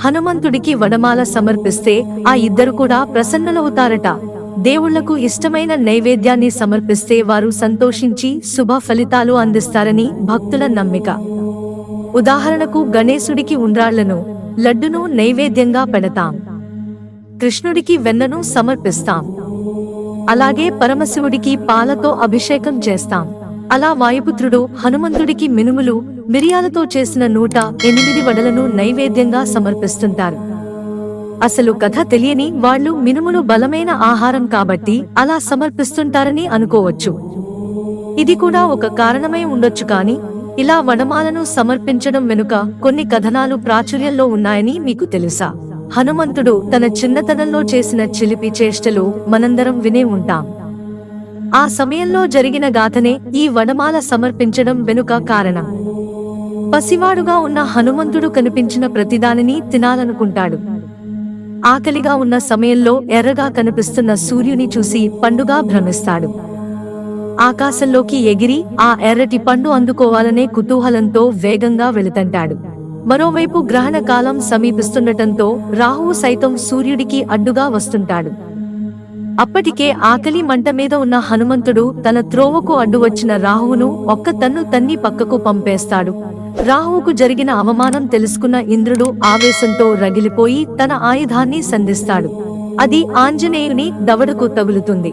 హనుమంతుడికి వడమాల సమర్పిస్తే ఆ ఇద్దరు కూడా ప్రసన్నులవుతారట. దేవుళ్ళకు ఇష్టమైన నైవేద్యాన్ని సమర్పిస్తే వారు సంతోషించి శుభ ఫలితాలు అందిస్తారని భక్తుల నమ్మిక. ఉదాహరణకు గణేశుడికి ఉండ్రాళ్ళను లడ్డును నైవేద్యంగా పెడతాం. కృష్ణుడికి వెన్నను సమర్పిస్తాం. అలాగే పరమశివుడికి పాలతో అభిషేకం చేస్తాం. అలా వాయుపుత్రుడు హనుమంతుడికి మినుములు మిరియాలతో చేసిన నూట ఎనిమిది వడలను నైవేద్యంగా సమర్పిస్తుంటారు. అసలు కథ తెలియని వాళ్ళు మినుములు బలమైన ఆహారం కాబట్టి అలా సమర్పిస్తుంటారని అనుకోవచ్చు. ఇది కూడా ఒక కారణమై ఉండొచ్చు కాని ఇలా వనమాలను సమర్పించడం వెనుక కొన్ని కథనాలు ప్రాచుర్యంలో ఉన్నాయని మీకు తెలుసా? హనుమంతుడు తన చిన్నతనంలో చేసిన చిలిపి చేష్టలు మనందరం వినే ఉంటాం. ఆ సమయంలో జరిగిన గాథనే ఈ వనమాల సమర్పించడం వెనుక కారణం. పసివాడుగా ఉన్న హనుమంతుడు కనిపించిన ప్రతిదానిని తినాలనుకుంటాడు. ఆకలిగా ఉన్న సమయంలో ఎర్రగా కనిపిస్తున్న సూర్యుని చూసి పండుగా భ్రమిస్తాడు. ఆకాశంలోకి ఎగిరి ఆ ఎర్రటి పండు అందుకోవాలనే కుతూహలంతో వేగంగా వెళుతంటాడు. మరోవైపు గ్రహణ కాలం సమీపిస్తుండటంతో రాహువు సైతం సూర్యుడికి అడ్డుగా వస్తుంటాడు. అప్పటికే ఆకలి మంట మీద ఉన్న హనుమంతుడు తన త్రోవకు అడ్డు వచ్చిన రాహువును ఒక్క తన్ను తన్ని పక్కకు పంపేస్తాడు. రాహువుకు జరిగిన అవమానం తెలుసుకున్న ఇంద్రుడు ఆవేశంతో రగిలిపోయి తన ఆయుధాన్ని సంధిస్తాడు. అది ఆంజనేయుని దవడకు తగులుతుంది.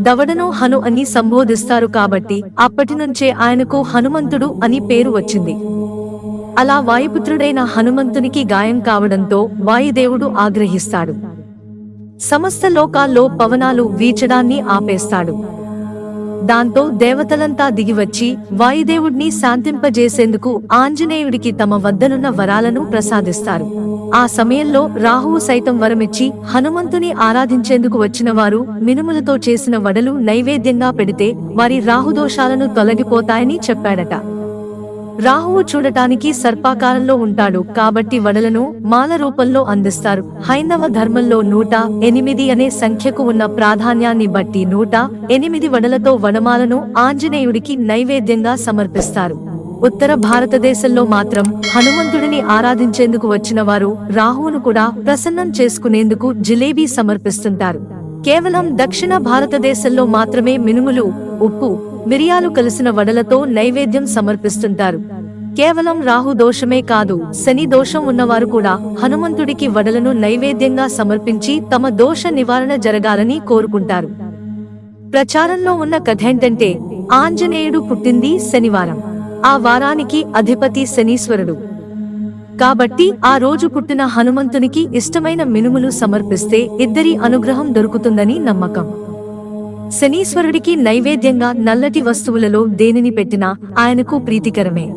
దవడను హను అని సంబోధిస్తారు కాబట్టి అప్పటి నుంచే ఆయనకు హనుమంతుడు అని పేరు వచ్చింది. అలా వాయుపుత్రుడైన హనుమంతునికి గాయం కావడంతో వాయుదేవుడు ఆగ్రహిస్తాడు. సమస్త లోకాల్లో పవనాలు వీచడాన్ని ఆపేస్తాడు. దాంతో దేవతలంతా దిగివచ్చి వాయుదేవుడిని శాంతింపజేసేందుకు ఆంజనేయుడికి తమ వద్దనున్న వరాలను ప్రసాదిస్తారు. ఆ సమయంలో రాహువు సైతం వరమిచ్చి హనుమంతుని ఆరాధించేందుకు వచ్చిన వారు మినుములతో చేసిన వడలు నైవేద్యంగా పెడితే వారి రాహుదోషాలను తొలగిపోతాయని చెప్పాడట. రాహువు చూడటానికి సర్పాకారంలో ఉంటాడు కాబట్టి వడలను మాల రూపంలో అందిస్తారు. హైందవ ధర్మంలో నూట ఎనిమిది అనే సంఖ్యకు ఉన్న ప్రాధాన్యాన్ని బట్టి నూట ఎనిమిది వడలతో వనమాలను ఆంజనేయుడికి నైవేద్యంగా సమర్పిస్తారు. ఉత్తర భారతదేశంలో మాత్రం హనుమంతుడిని ఆరాధించేందుకు వచ్చిన వారు రాహువును కూడా ప్రసన్నం చేసుకునేందుకు జిలేబీ సమర్పిస్తుంటారు. కేవలం దక్షిణ భారతదేశంలో మాత్రమే మినుములు ఉప్పు మిరియాలు కలిసిన వడలతో నైవేద్యం సమర్పిస్తుంటారు. కేవలం రాహు దోషమే కాదు శని దోషం ఉన్నవారు కూడా హనుమంతుడికి వడలను నైవేద్యంగా సమర్పించి తమ దోష నివారణ జరగాలని కోరుకుంటారు. ప్రచారంలో ఉన్న కథేంటంటే ఆంజనేయుడు పుట్టింది శనివారం. ఆ వారానికి అధిపతి శనీశ్వరుడు. కాబట్టి ఆ రోజు పుట్టిన హనుమంతునికి ఇష్టమైన మినుములు సమర్పిస్తే ఇద్దరి అనుగ్రహం దొరుకుతుందని నమ్మకం. శనీశ్వరుడికి నైవేద్యంగా నల్లటి వస్తువులలో దేనిని పెట్టినా ఆయనకు ప్రీతికరమే.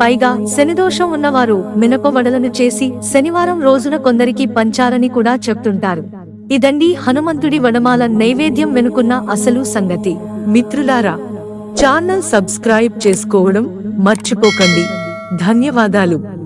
పైగా శనిదోషం ఉన్నవారు మినపవడలను చేసి శనివారం రోజున కొందరికి పంచారని కూడా చెప్తుంటారు. ఇదండి హనుమంతుడి వనమాల నైవేద్యం వెనుకున్న అసలు సంగతి. మిత్రులారా ఛానల్ సబ్స్క్రైబ్ చేసుకోవడం మర్చిపోకండి. ధన్యవాదాలు.